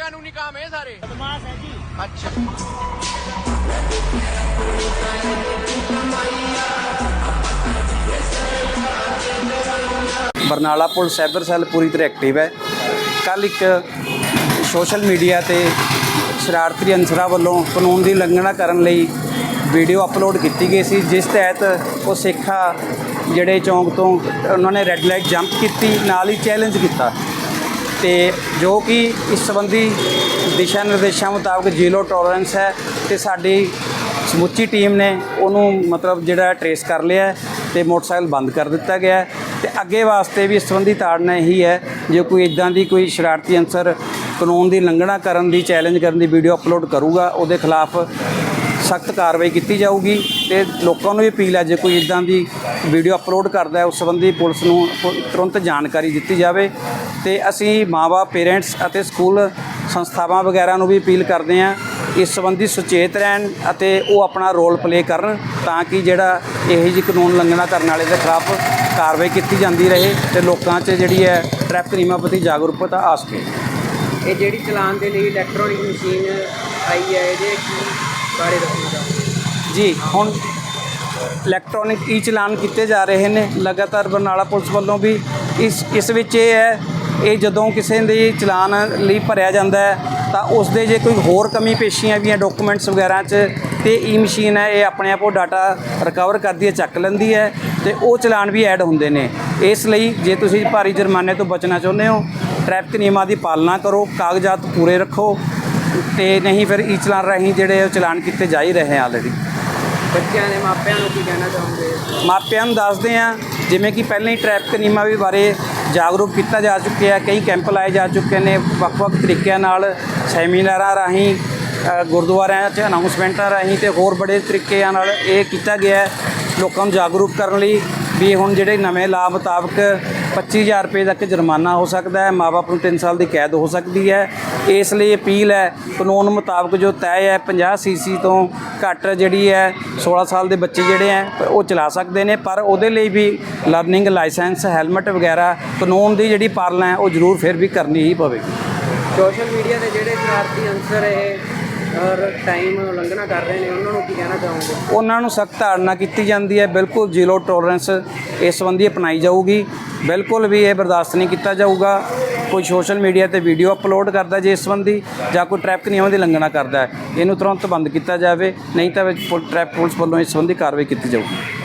ਕਾਨੂੰਨੀ ਕੰਮ ਹੈ ਸਾਰੇ। ਬਦਮਾਸ਼ ਹੈ ਜੀ। ਅੱਛਾ। ਬਰਨਾਲਾ ਪੁਲਿਸ ਸਾਈਬਰ ਸੈੱਲ ਪੂਰੀ ਤਰ੍ਹਾਂ ਐਕਟਿਵ ਹੈ। ਕੱਲ ਇੱਕ ਸੋਸ਼ਲ ਮੀਡੀਆ ਤੇ ਸ਼ਰਾਰਤੀ ਅਨਸਰਾਂ ਵੱਲੋਂ ਕਾਨੂੰਨ ਦੀ ਉਲੰਘਣਾ ਕਰਨ ਲਈ ਵੀਡੀਓ ਅਪਲੋਡ ਕੀਤੀ ਗਈ ਸੀ ਜਿਸ ਤਹਿਤ ਉਹ ਸਿੱਖਾ ਜਿਹੜੇ ਚੌਂਕ ਤੋਂ ਉਹਨਾਂ ਨੇ ਰੈੱਡ ਲਾਈਟ ਜੰਪ ਕੀਤੀ ਨਾਲ ਹੀ ਚੈਲੰਜ ਕੀਤਾ। ਤੇ ਜੋ ਕਿ ਇਸ ਸੰਬੰਧੀ ਦਿਸ਼ਾ ਨਿਰਦੇਸ਼ਾਂ ਮੁਤਾਬਕ ਜ਼ੀਰੋ ਟੋਲਰੈਂਸ ਹੈ ਤੇ ਸਾਡੀ ਸਮੁੱਚੀ ਟੀਮ ਨੇ ਉਹਨੂੰ ਮਤਲਬ ਜਿਹੜਾ ਟਰੇਸ ਕਰ ਲਿਆ ਹੈ ਤੇ ਮੋਟਰਸਾਈਕਲ ਬੰਦ ਕਰ ਦਿੱਤਾ ਗਿਆ ਹੈ ਤੇ ਅੱਗੇ ਵਾਸਤੇ ਵੀ ਇਸ ਸੰਬੰਧੀ ਤਾੜਨਾ ਇਹੀ ਹੈ, ਜੇ ਕੋਈ ਇਦਾਂ ਦੀ ਕੋਈ ਸ਼ਰਾਰਤੀ ਅਨਸਰ ਕਾਨੂੰਨ ਦੀ ਉਲੰਘਣਾ ਕਰਨ ਦੀ ਚੈਲੰਜ ਕਰਨ ਦੀ ਵੀਡੀਓ ਅਪਲੋਡ ਕਰੂਗਾ, ਉਹਦੇ ਖਿਲਾਫ ਸਖਤ ਕਾਰਵਾਈ ਕੀਤੀ ਜਾਊਗੀ ਤੇ ਲੋਕਾਂ ਨੂੰ ਵੀ ਅਪੀਲ ਹੈ, ਜੇ ਕੋਈ ਇਦਾਂ ਦੀ ਵੀਡੀਓ ਅਪਲੋਡ ਕਰਦਾ ਹੈ, ਉਸ ਸੰਬੰਧੀ ਪੁਲਿਸ ਨੂੰ ਤੁਰੰਤ ਜਾਣਕਾਰੀ ਦਿੱਤੀ ਜਾਵੇ ਤੇ ਅਸੀਂ ਮਾਪੇ ਪੇਰੈਂਟਸ ਅਤੇ ਸਕੂਲ ਸੰਸਥਾਵਾਂ ਵਗੈਰਾ ਨੂੰ ਵੀ ਅਪੀਲ ਕਰਦੇ ਹਾਂ ਇਸ ਸੰਬੰਧੀ ਸੁਚੇਤ ਰਹਿਣ ਅਤੇ ਉਹ ਆਪਣਾ ਰੋਲ ਪਲੇ ਕਰਨ ਤਾਂ ਕਿ ਜਿਹੜਾ ਇਹੋ ਜਿਹੀ ਕਾਨੂੰਨ ਉਲੰਘਣਾ ਕਰਨ ਵਾਲੇ ਦੇ ਖਿਲਾਫ ਕਾਰਵਾਈ ਕੀਤੀ ਜਾਂਦੀ ਰਹੇ ਤੇ ਲੋਕਾਂ 'ਚ ਜਿਹੜੀ ਹੈ ਟ੍ਰੈਫਿਕ ਨਿਯਮਾਂ ਪ੍ਰਤੀ ਜਾਗਰੂਕਤਾ ਆ ਸਕੇ। ਇਹ ਜਿਹੜੀ ਚਲਾਨ ਦੇ ਲਈ ਇਲੈਕਟ੍ਰੋਨਿਕ ਮਸ਼ੀਨ ਆਈ ਹੈ ਇਹਦੇ ਕੀ ਬਾਰੇ ਦੱਸੋਗਾ? ਜੀ ਹੁਣ ਇਲੈਕਟ੍ਰੋਨਿਕ ਈ ਚਲਾਨ ਕੀਤੇ ਜਾ ਰਹੇ ਨੇ। ਲਗਾਤਾਰ ਬਰਨਾਲਾ ਪੁਲਿਸ ਵੱਲੋਂ ਵੀ ਇਸ ਇਸ ਵਿੱਚ ਇਹ ਹੈ ਇਹ ਜਦੋਂ ਕਿਸੇ ਦੇ ਚਲਾਨ ਲਈ ਭਰਿਆ ਜਾਂਦਾ ਹੈ ਤਾਂ ਉਸ ਦੇ ਜੇ ਕੋਈ ਹੋਰ ਕਮੀ ਪੇਸ਼ੀਆਂ ਵੀ ਹੈ ਡਾਕੂਮੈਂਟਸ ਵਗੈਰਾ 'ਚ ਤੇ ਈ ਮਸ਼ੀਨ ਹੈ ਇਹ ਆਪਣੇ ਆਪ ਉਹ ਡਾਟਾ ਰਿਕਵਰ ਕਰਦੀ ਹੈ ਚੱਕ ਲੈਂਦੀ ਹੈ ਤੇ ਉਹ ਚਲਾਨ ਵੀ ਐਡ ਹੁੰਦੇ ਨੇ। ਇਸ ਲਈ ਜੇ ਤੁਸੀਂ ਭਾਰੀ ਜੁਰਮਾਨੇ ਤੋਂ ਬਚਣਾ ਚਾਹੁੰਦੇ ਹੋ ਟ੍ਰੈਫਿਕ ਨਿਯਮਾਂ ਦੀ ਪਾਲਣਾ ਕਰੋ ਕਾਗਜ਼ਾਤ ਪੂਰੇ ਰੱਖੋ ਤੇ ਨਹੀਂ ਫਿਰ ਈ ਚਲਾਨ ਰਾਹੀਂ ਜਿਹੜੇ ਉਹ ਚਲਾਨ ਕੀਤੇ ਜਾ ਹੀ ਰਹੇ ਆਲਰੇਡੀ ਬੱਚਿਆਂ ਦੇ ਮਾਪਿਆਂ ਨੂੰ ਕੀ ਕਹਿਣਾ ਚਾਹੋਗੇ? ਮਾਪਿਆਂ ਨੂੰ ਦੱਸਦੇ ਆ ਜਿਵੇਂ ਕਿ ਪਹਿਲਾਂ ਹੀ ਟ੍ਰੈਫਿਕ ਨਿਯਮਾਂ ਵੀ ਬਾਰੇ ਜਾਗਰੂਕ ਕੀਤਾ ਜਾ ਚੁੱਕਿਆ ਕਈ ਕੈਂਪ ਲਾਏ ਜਾ ਚੁੱਕੇ ਨੇ। ਵੱਖ-ਵੱਖ ਤਰੀਕਿਆਂ ਨਾਲ ਸੈਮੀਨਾਰਾਂ ਰਾਹੀਂ ਗੁਰਦੁਆਰਿਆਂ 'ਚ ਅਨਾਉਂਸਮੈਂਟਾਂ ਰਾਹੀਂ ਤੇ ਹੋਰ ਬੜੇ ਤਰੀਕਿਆਂ ਨਾਲ ਇਹ ਕੀਤਾ ਗਿਆ ਲੋਕਾਂ ਨੂੰ ਜਾਗਰੂਕ ਕਰਨ ਲਈ ਵੀ ਹੁਣ ਜਿਹੜੇ ਨਵੇਂ ਲਾਅ ਮੁਤਾਬਕ 25000 ਰੁਪਏ ਤੱਕ ਜੁਰਮਾਨਾ ਹੋ ਸਕਦਾ ਹੈ ਮਾਪੇ ਨੂੰ 3 ਸਾਲ ਦੀ ਕੈਦ ਹੋ ਸਕਦੀ ਹੈ। ਇਸ ਲਈ ਅਪੀਲ ਹੈ, ਕਾਨੂੰਨ ਮੁਤਾਬਕ ਜੋ ਤੈਅ ਹੈ 50 ਸੀਸੀ ਤੋਂ ਘੱਟ ਜਿਹੜੀ ਹੈ 16 ਸਾਲ ਦੇ ਬੱਚੇ ਜਿਹੜੇ ਹੈ, ਉਹ ਚਲਾ ਸਕਦੇ ਨੇ, ਪਰ ਉਹਦੇ ਲਈ ਵੀ ਲਰਨਿੰਗ ਲਾਇਸੈਂਸ ਹੈਲਮਟ ਵਗੈਰਾ ਕਾਨੂੰਨ ਦੀ ਜਿਹੜੀ ਪਾਲਣਾ ਹੈ, ਉਹ ਜ਼ਰੂਰ ਫਿਰ ਵੀ ਕਰਨੀ ਹੀ ਪਵੇਗੀ। ਸੋਸ਼ਲ ਮੀਡੀਆ ਦੇ ਜਿਹੜੇ ਸ਼ਰਾਰਤੀ ਅੰਸਰ ਇਹ ਔਰ ਟਾਈਮ ਉਲੰਘਣਾ ਕਰ ਰਹੇ ਨੇ, ਉਹਨਾਂ ਨੂੰ ਕੀ ਕਹਿਣਾ ਚਾਹੋਗੇ? ਉਹਨਾਂ ਨੂੰ ਸਖਤ ਧਾਰਨਾ ਕੀਤੀ ਜਾਂਦੀ ਹੈ, ਬਿਲਕੁਲ ਜ਼ੀਰੋ ਟੋਲਰੈਂਸ ਇਸ ਸੰਬੰਧੀ ਅਪਣਾਈ ਜਾਊਗੀ। ਬਿਲਕੁਲ ਵੀ ਇਹ ਬਰਦਾਸ਼ਤ ਨਹੀਂ ਕੀਤਾ ਜਾਊਗਾ। ਕੋਈ ਸੋਸ਼ਲ ਮੀਡੀਆ ਤੇ ਵੀਡੀਓ ਅਪਲੋਡ ਕਰਦਾ ਜੇ ਇਸ ਸੰਬੰਧੀ, ਜਾਂ ਕੋਈ ਟ੍ਰੈਫਿਕ ਨਿਯਮਾਂ ਦੀ ਲੰਘਣਾ ਕਰਦਾ ਹੈ। ਇਹਨੂੰ ਤੁਰੰਤ ਬੰਦ ਕੀਤਾ ਜਾਵੇ, ਨਹੀਂ ਤਾਂ ਪੁ- ਟ੍ਰੈਫਿਕ ਪੁਲਿਸ ਵੱਲੋਂ ਇਸ ਸੰਬੰਧੀ ਕਾਰਵਾਈ ਕੀਤੀ ਜਾਊਗੀ।